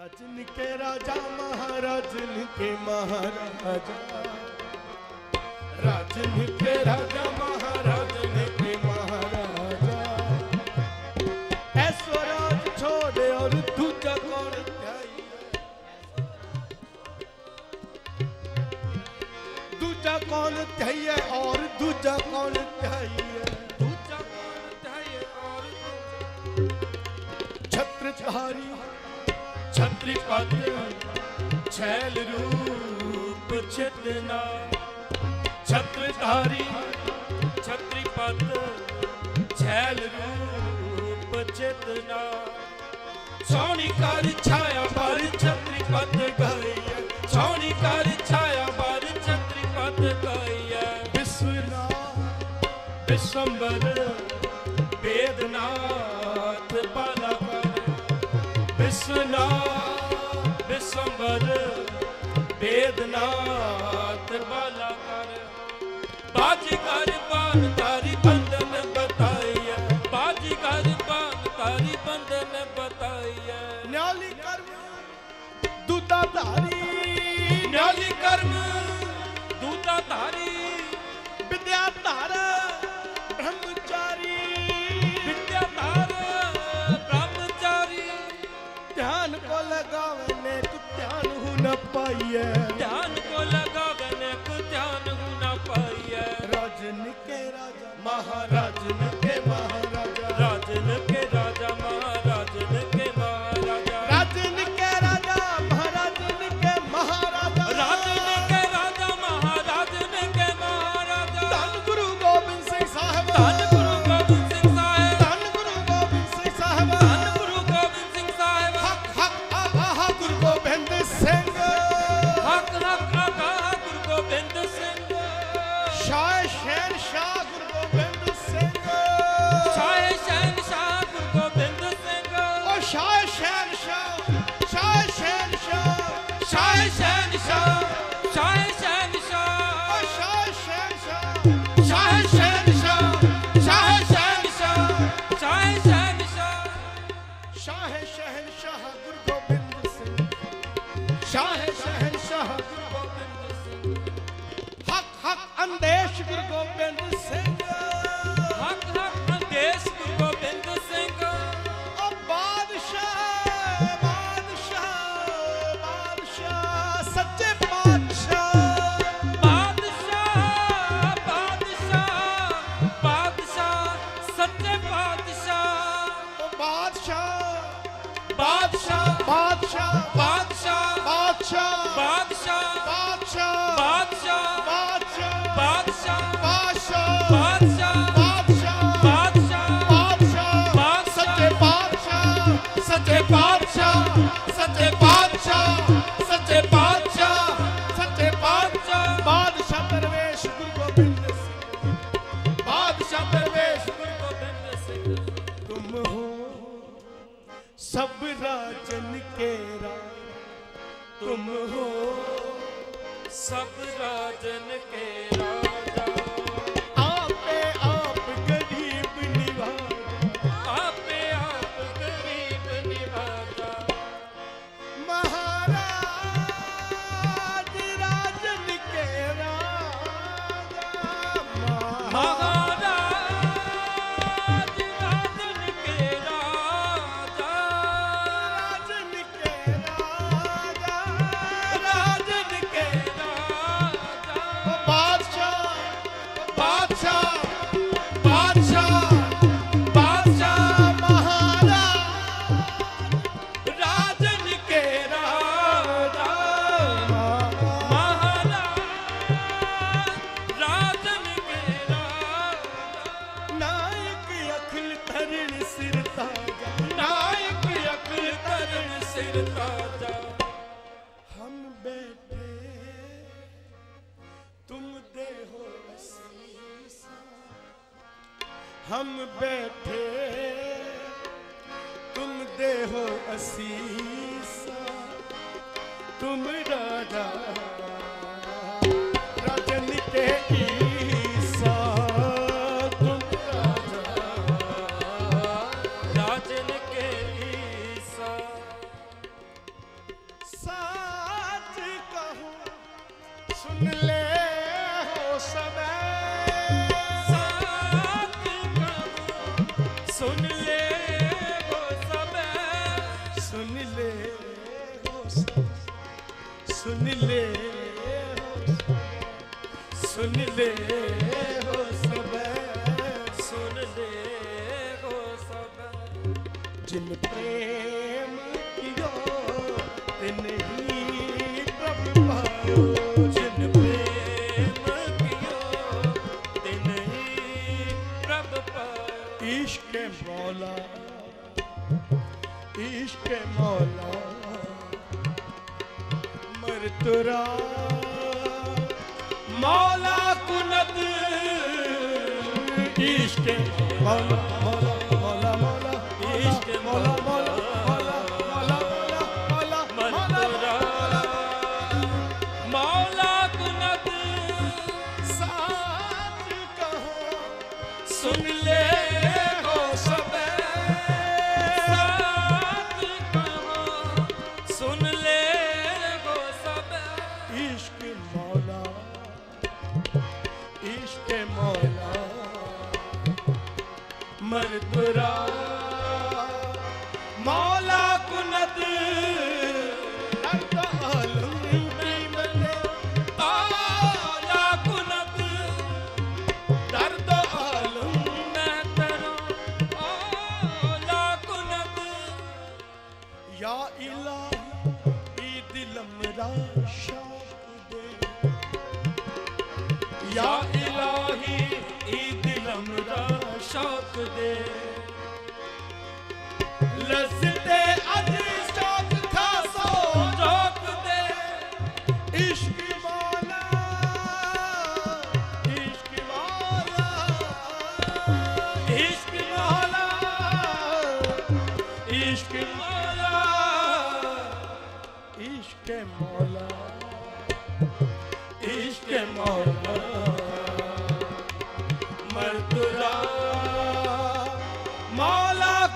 रजन के राजा महाराजन के महाराजा राजन के राजा महाराजन के महाराजा ऐसो राज छोड़े और दूजा कौन दूजा कौन चाहिए और दूजा कौन चाहिए दूजा कौन चाहिए और छत्रधारी ਪਦ ਛੈਲ ਰੂਪ ਛਤਨਾ ਛਤਰਧਾਰੀ ਛਤਰੀ ਪਦ ਛੈਲ ਰੂਪ ਛਤਨਾ ਸੋਹਣੀ ਕਰ ਛਾਇਆ ਪਰ ਛਤਰੀ ਪਦ ਗਈ ਸੋਹਣੀ ਕਰ ਛਾਇਆ ਪਰ ਛਤਰੀ ਪਦ ਗਈ ਬਿਸਰਾ ਬਿਸੰਬਰ ਬੇਦਨਾਥ ਬਾਲਾ ਕਰ ਬਿਸਨਾ ਸੰਬਰ ਬੇਦਨਾ ਤਰਬਾਲਾ ਕਰ। ਬਾਜ ਕਰ ਬਾਨ ਤਾਰੀ ਬੰਦਨ ਬਤਾਈਐ ਬਾਜ ਕਰ ਬਾਨ ਤਾਰੀ ਬੰਦਨ ਬਤਾਈਐ। ਨਿਆਲੀ ਕਰਮ ਦੂਤਾ ਧਾਰੀ। ਨਿਆਲੀ ਕਰਮ ਦੂਤਾ ਧਾਰੀ। ਵਿਦਿਆ ਧਾਰਾ। yeah. ਸ਼ਾਹ ਸ਼ਹਿਰ ਸ਼ਾਹ ਗੁਰੂ ਗੋਬਿੰਦ ਸਿੰਘ। ਸ਼ਾਹ ਸ਼ਹਿਰ ਸ਼ਾਹ ਗੁਰੂ ਗੋਬਿੰਦ ਸਿੰਘ। ਹਕ ਹਕ ਅੰਦੇਸ਼ ਗੁਰੂ ਗੋਬਿੰਦ ਸਿੰਘ। सब राजन के राजा तुम हो सब राजन के राजा ਹਮ ਬੈਠੇ ਤੁਮ ਦੇ ਹੋ ਅਸੀਸ ਤੁਮ ਹੋ ਸਭੈ ਸੁਣ ਲੈ ਹੋ ਸਭੈ ਸੁਣ ਲੈ ਹੋ ਸਭੈ ਸੁਨ ਲੈ इश्क मौला मौला मौला मौला ਯਾ ਇਲਾਹੀ ਈ ਦਿਲਮ ਦਾ ਸ਼ੌਕ ਦੇ। ਲਸਤੇ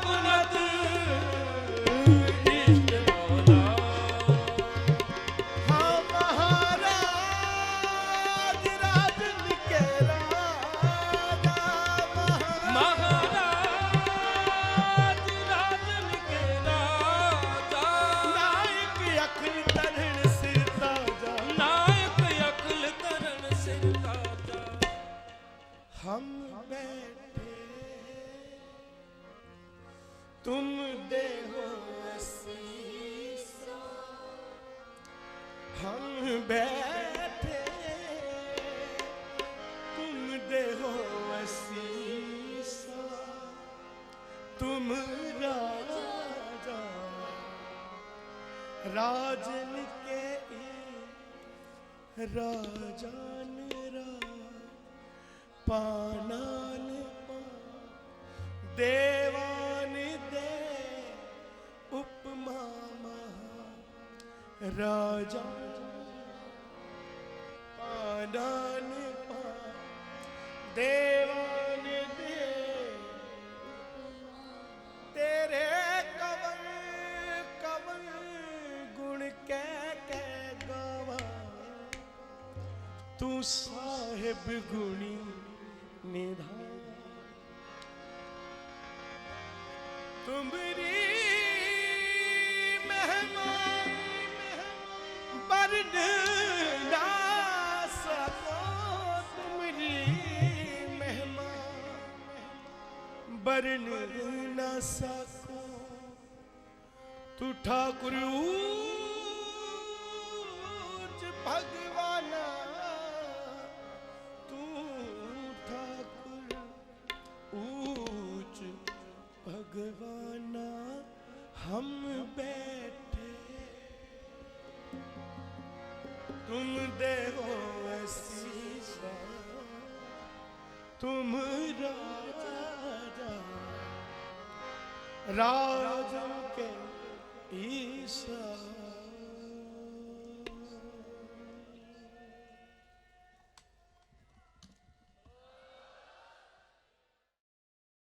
अपना ਬੈਠੇ ਤੁਮ ਦੇ ਹੋ ਤੁਮ ਰਾਜਾ ਰਾਜਨ ਕੇ ਰਾਜਾਨ ਦੇ ਉਪਮਾ ਰਾਜਾ ڈان پا، دیوان دے۔ تیرے کمل کمل گڑ کے گوا تو صاحب گنی ندا۔ تمری ठाकुर ऊंच भगवाना तू ठाकुर ऊंच भगवाना हम बैठे तुम देहो असीसा तुम राजा राजन के Isso.